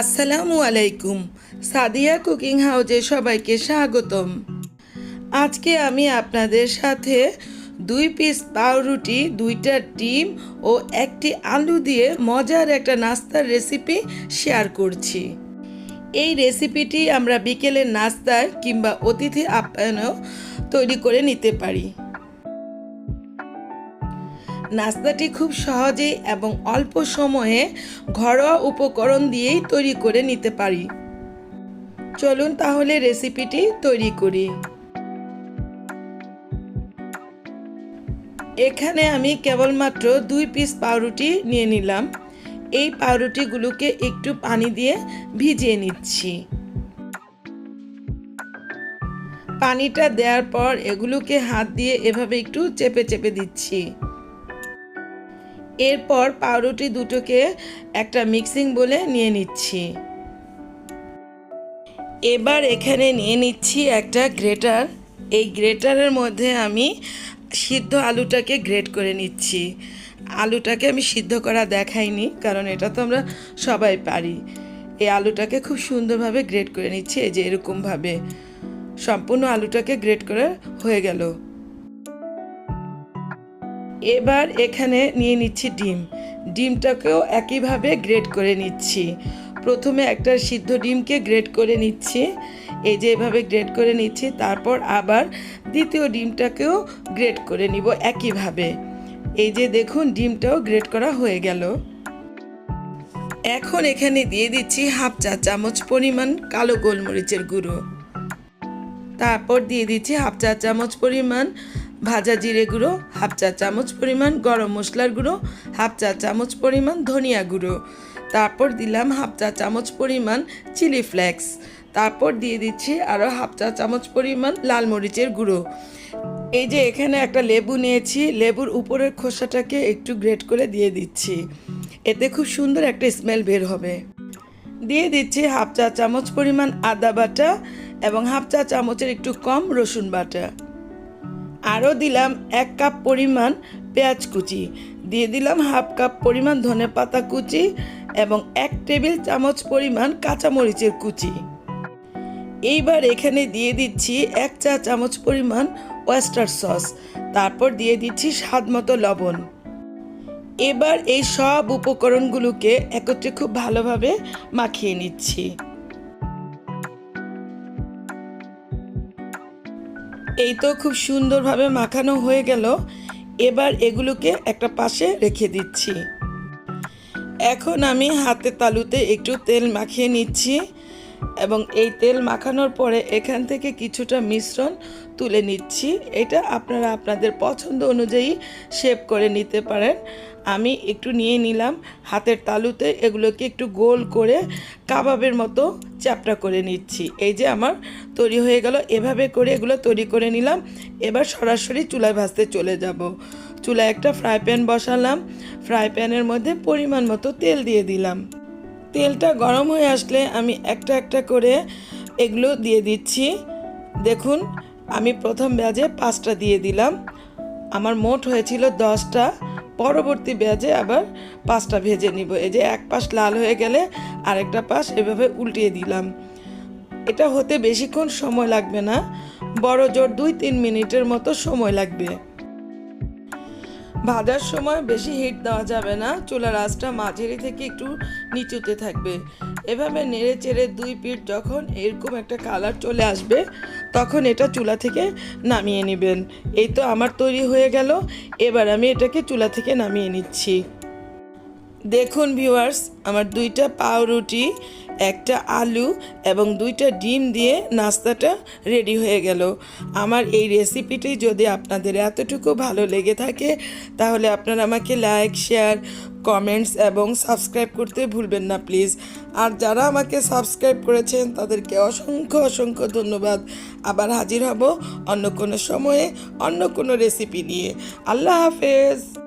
আসসালামু আলাইকুম। সাদিয়া কুকিং হাউজে সবাইকে স্বাগতম। আজকে আমি আপনাদের সাথে দুই পিস পাউরুটি, দুইটা ডিম ও একটি আলু দিয়ে মজার একটা নাস্তার রেসিপি শেয়ার করছি। এই রেসিপিটি আমরা বিকেলের নাস্তায় কিংবা অতিথি আপ্যায়নেও তৈরি করে নিতে পারি। নাস্তাটি খুব সহজেই এবং অল্প সময়ে ঘরোয়া উপকরণ দিয়েই তৈরি করে নিতে পারি। চলুন তাহলে রেসিপিটি তৈরি করি। এখানে আমি কেবলমাত্র দুই পিস পাউরুটি নিয়ে নিলাম। এই পাউরুটিগুলোকে একটু পানি দিয়ে ভিজিয়ে নিচ্ছি। পানিটা দেওয়ার পর এগুলোকে হাত দিয়ে এভাবে একটু চেপে চেপে দিচ্ছি। এরপর পাউরুটি দুটোকে একটা মিক্সিং বলে নিয়ে নিচ্ছি। এবার এখানে নিয়ে নিচ্ছি একটা গ্রেটার। এই গ্রেটারের মধ্যে আমি সিদ্ধ আলুটাকে গ্রেট করে নিচ্ছি। আলুটাকে আমি সিদ্ধ করা দেখাইনি, কারণ এটা তো আমরা সবাই পারি। এই আলুটাকে খুব সুন্দরভাবে গ্রেট করে নিচ্ছি, এই যে এরকমভাবে। সম্পূর্ণ আলুটাকে গ্রেট করে হয়ে গেল। এবার এখানে নিয়ে নিচ্ছি ডিম। ডিমটাকেও একইভাবে গ্রেট করে নিচ্ছি। প্রথমে একটা সিদ্ধ ডিমকে গ্রেট করে নিচ্ছি। এই যে এভাবে গ্রেট করে নিচ্ছি, তারপর আবার দ্বিতীয় ডিমটাকেও গ্রেট করে নিব একইভাবে। এই যে দেখুন, ডিমটাও গ্রেট করা হয়ে গেল। এখন এখানে দিয়ে দিচ্ছি হাফ চা চামচ পরিমাণ কালো গোলমরিচের গুঁড়ো। তারপর দিয়ে দিচ্ছি হাফ চা চামচ পরিমাণ ভাজা জিরে গুঁড়ো, হাফ চা চামচ পরিমাণ গরম মশলার গুঁড়ো, হাফ চা চামচ পরিমাণ ধনিয়া গুঁড়ো। তারপর দিলাম হাফ চা চামচ পরিমাণ চিলি ফ্লেক্স। তারপর দিয়ে দিচ্ছি আরও হাফ চা চামচ পরিমাণ লাল মরিচের গুঁড়ো। এই যে এখানে একটা লেবু নিয়েছি, লেবুর উপরের খোসাটাকে একটু গ্রেট করে দিয়ে দিচ্ছি। এতে খুব সুন্দর একটা স্মেল বের হবে। দিয়ে দিচ্ছি হাফ চা চামচ পরিমাণ আদা বাটা এবং হাফ চা চামচের একটু কম রসুন বাটা। আরও দিলাম এক কাপ পরিমাণ পেঁয়াজ কুচি। দিয়ে দিলাম হাফ কাপ পরিমাণ ধনে পাতা কুচি এবং এক টেবিল চামচ পরিমাণ কাঁচামরিচের কুচি। এইবার এখানে দিয়ে দিচ্ছি এক চা চামচ পরিমাণ ওয়েস্টার সস। তারপর দিয়ে দিচ্ছি স্বাদ মতো লবণ। এবার এই সব উপকরণগুলোকে একত্রে খুব ভালোভাবে মাখিয়ে নিচ্ছি। এই তো খুব সুন্দরভাবে মাখানো হয়ে গেল। এবার এগুলোকে একটা পাশে রেখে দিচ্ছি। এখন আমি হাতে তালুতে একটু তেল মাখিয়ে নিচ্ছি। এবং এই তেল মাখানোর পরে এখান থেকে কিছুটা মিশ্রণ তুলে নিচ্ছি। এটা আপনারা আপনাদের পছন্দ অনুযায়ী শেপ করে নিতে পারেন। আমি একটু নিয়ে নিলাম হাতের তালুতে, এগুলোকে একটু গোল করে কাবাবের মতো চ্যাপটা করে নিচ্ছি। এই যে আমার তৈরি হয়ে গেল, এভাবে করে এগুলো তৈরি করে নিলাম। এবার সরাসরি চুলায় ভাজতে চলে যাব। চুলায় একটা ফ্রাই প্যান বসালাম। ফ্রাই প্যানের মধ্যে পরিমাণ মতো তেল দিয়ে দিলাম। তেলটা গরম হয়ে আসলে আমি একটা একটা করে এগুলো দিয়ে দিচ্ছি। দেখুন, আমি প্রথম ব্যাজে পাঁচটা দিয়ে দিলাম। আমার মোট হয়েছিল দশটা। পরবর্তী ব্যাজে আবার পাঁচটা ভেজে নিব। এই যে এক পাশ লাল হয়ে গেলে আরেকটা পাশ এভাবে উল্টিয়ে দিলাম। এটা হতে বেশিক্ষণ সময় লাগবে না। বড় জোর দুই তিন মিনিটের মতো সময় লাগবে। ভাজার সময় বেশি হিট দেওয়া যাবে না, চুলার আঁচটা মাঝারি থেকে একটু নিচুতে থাকবে। এভাবে নেড়ে চেড়ে দুই পিঠ যখন এরকম একটা কালার চলে আসবে, তখন এটা চুলা থেকে নামিয়ে নেবেন। এই তো আমার তৈরি হয়ে গেল, এবার আমি এটাকে চুলা থেকে নামিয়ে নিচ্ছি। দেখুন ভিউয়ার্স, আমার দুইটা পাউরুটি, একটা আলু এবং দুইটা ডিম দিয়ে নাস্তাটা রেডি হয়ে গেল। আমার এই রেসিপিটি যদি আপনাদের এতটুকু ভালো লেগে থাকে, তাহলে আপনারা আমাকে লাইক, শেয়ার, কমেন্টস এবং সাবস্ক্রাইব করতে ভুলবেন না প্লিজ। আর যারা আমাকে সাবস্ক্রাইব করেছেন, তাদেরকে অসংখ্য অসংখ্য ধন্যবাদ। আবার হাজির হব অন্য কোনো সময়ে, অন্য কোনো রেসিপি নিয়ে। আল্লাহ হাফেজ।